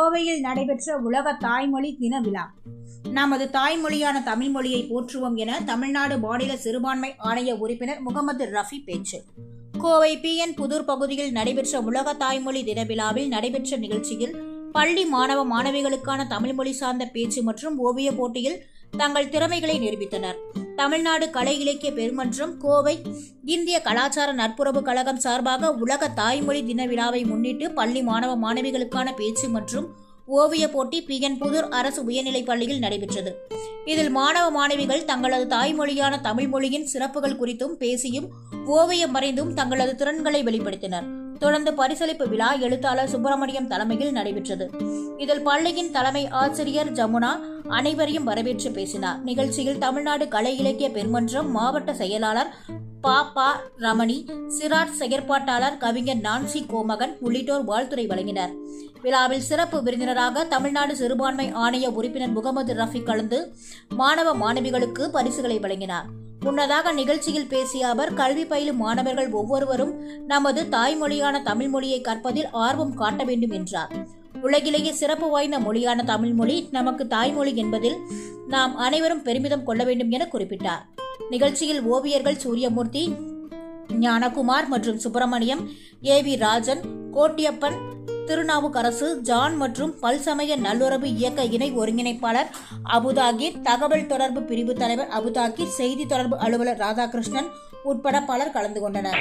கோவையில் நடைபெற்ற உலக தாய்மொழி தின விழா. நமது தாய்மொழியான தமிழ் மொழியை போற்றுவோம் என தமிழ்நாடு மாநில சிறுபான்மை ஆணைய உறுப்பினர் முகமது ரஃபி பேச்சு. கோவை பி என் புதூர் பகுதியில் நடைபெற்ற உலக தாய்மொழி தின விழாவில் நடைபெற்ற நிகழ்ச்சியில் பள்ளி மாணவ மாணவிகளுக்கான தமிழ் மொழி சார்ந்த பேச்சு மற்றும் ஓவிய போட்டியில் தங்கள் திறமைகளை நிரூபித்தனர். தமிழ்நாடு கலை இலக்கிய பெருமன்றம் கோவை இந்திய கலாச்சார நட்புறவு கழகம் சார்பாக உலக தாய்மொழி தின விழாவை முன்னிட்டு பள்ளி மாணவ மாணவிகளுக்கான பேச்சு மற்றும் ஓவிய போட்டி பிஎன் புதூர் அரசு உயர்நிலைப் பள்ளியில் நடைபெற்றது. இதில் மாணவ மாணவிகள் தங்களது தாய்மொழியான தமிழ் மொழியின் சிறப்புகள் குறித்தும் பேசியும் ஓவியம் வரைந்தும் தங்களது திறன்களை வெளிப்படுத்தினர். தொடர்ந்து பரிசளிப்பு விழா எழுத்தாளர் சுப்பிரமணியம் தலைமையில் நடைபெற்றது. இதில் பள்ளியின் தலைமை ஆசிரியர் ஜமுனா அனைவரையும் வரவேற்று பேசினார். நிகழ்ச்சியில் தமிழ்நாடு கலை இலக்கிய பெருமன்றம் மாவட்ட செயலாளர் பா. பா. ரமணி சிறார் செயற்பாட்டாளர் கவிஞர் நான்சி கோமகன் உள்ளிட்டோர் வாழ்த்துறை வழங்கினர். விழாவில் சிறப்பு விருந்தினராக தமிழ்நாடு சிறுபான்மை ஆணைய உறுப்பினர் முகமது ரஃபி கலந்து மாணவ மாணவிகளுக்கு பரிசுகளை வழங்கினார். முன்னதாக நிகழ்ச்சியில் பேசிய அவர் கல்வி பயிலும் மாணவர்கள் ஒவ்வொருவரும் நமது தாய்மொழியான தமிழ் மொழியை கற்பதில் ஆர்வம் காட்ட வேண்டும் என்றார். உலகிலேயே சிறப்பு வாய்ந்த மொழியான தமிழ் மொழி நமக்கு தாய்மொழி என்பதில் நாம் அனைவரும் பெருமிதம் கொள்ள வேண்டும் என குறிப்பிட்டார். நிகழ்ச்சியில் ஓவியர்கள் சூரியமூர்த்தி ஞானகுமார் மற்றும் Subramaniam A V Rajan Kottiyappan Thirunavukkarasu John மற்றும் பல்சமய நல்லுறவு இயக்க இணை ஒருங்கிணைப்பாளர் அபுதாகிர் தகவல் தொடர்பு பிரிவு தலைவர் அபுதாகிர் செய்தி தொடர்பு அலுவலர் ராதாகிருஷ்ணன் உட்பட பலர் கலந்து கொண்டனர்.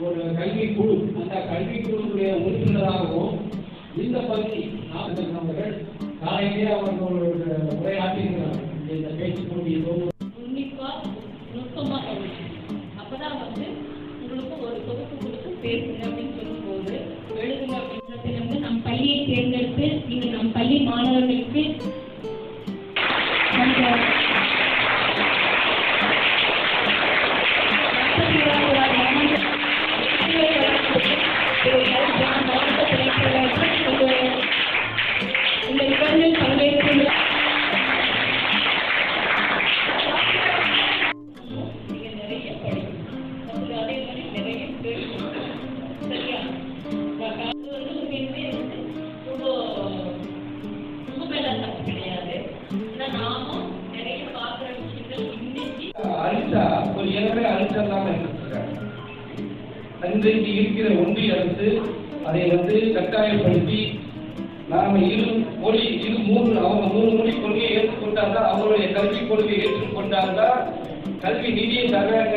ஒரு கல்வி குழு அந்த கல்வி குழுவுடைய உறுப்பினராகவும் இந்த பகுதி நாகர் அவர்கள் காலையிலே அவர்கள் ஒரு உரையாற்றுகிறார் இந்த பேச்சு போட்டியில் உன்னிப்பா நுட்பமா அப்பதான் வந்து உங்களுக்கு ஒரு தொகுப்பு கொடுத்து பேசுங்க அப்படின்னு சொல்லும்போது எழுதுங்க அப்படின்றதுலேருந்து நம் பள்ளியை தேர்ந்தெடுத்து நீங்க நம் பள்ளி மாணவர்களுக்கு நாமும் நிறைய பார்க்குற விஷயங்கள் இன்னைக்கு அரிசா ஒரு ஏற்கனவே அரிசா இல்லாமல் இன்றைக்கு இருக்கிற ஒன்றிய அரசு அதை வந்து கட்டாயப்படுத்தி நாம இரு மொழி இரு மூணு அவங்க மூணு மொழி கொள்கையை ஏற்றுக்கொண்டால்தான் அவங்களுடைய கல்விக் கொள்கையை ஏற்றுக்கொண்டால்தான் கல்வி நிதியை தர்றாங்க